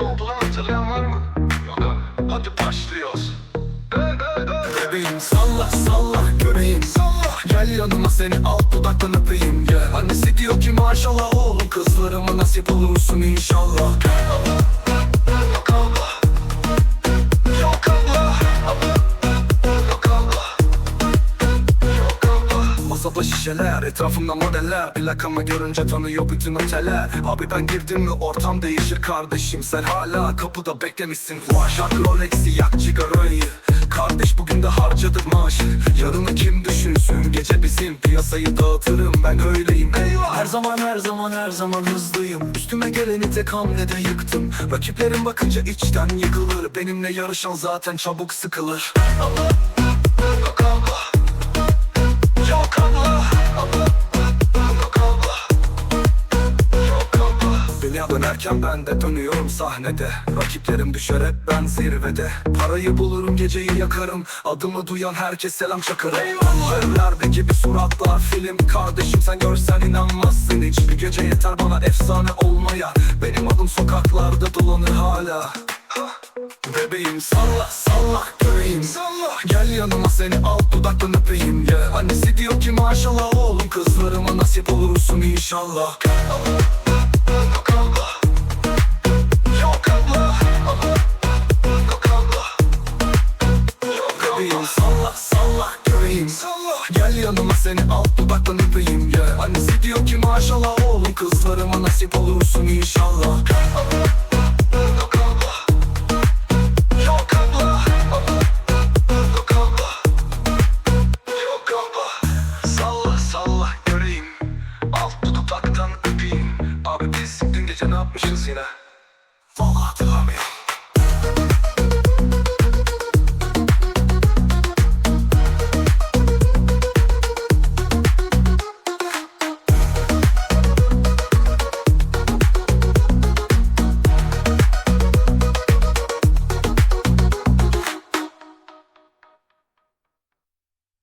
oldu lan hatırlayan var mı? Yok. Hadi başlıyoruz. Bebeğim salla salla göreğim salla Gel yanıma seni alt dudaktan öpeyim gel Annesi diyor ki maşallah oğlum kızlarıma nasip olursun inşallah Yok Masada şişeler etrafımda modeller. Plakamı görünce tanıyor bütün oteller. Abi ben girdim mi ortam değişir kardeşim. Sen hala kapıda beklemişsin. Şarkı Rolex'i yak cigarayı Kardeş bugün de harcadık maaş Yarını kim düşünsün? Gece bizim piyasayı dağıtırım. Ben öyleyim. Eyvah! Her zaman her zaman her zaman hızlıyım. Üstüme geleni tek hamlede yıktım. Rakiplerim bakınca içten yıkılır. Benimle yarışan zaten çabuk sıkılır. Yok abla. Yok Dönerken ben de dönüyorum sahnede. Rakiplerim düşer hep ben zirvede. Parayı bulurum geceyi yakarım. Adımı duyan herkes selam çakar Evlerdeki bir suratlar film. Kardeşim sen görsen inanmazsın. Hiç Bir gece yeter bana efsane olmaya. Benim adım sokaklarda dolanır hala. Bebeğim salla salla göreğim salla. Gel yanıma seni alt dudaktan öpeyim. Yeah. Annesi diyor ki maşallah oğlum Kızlarıma nasip olursun inşallah yanıma seni alt dudaktan öpeyim yeah. Annesi diyor ki maşallah oğlum Kızlarıma nasip olursun inşallah. Salla salla göreğim Alt dudaktan öpeyim Abi biz dün gece ne yapmışız yine Vallahi hatırlamıyorum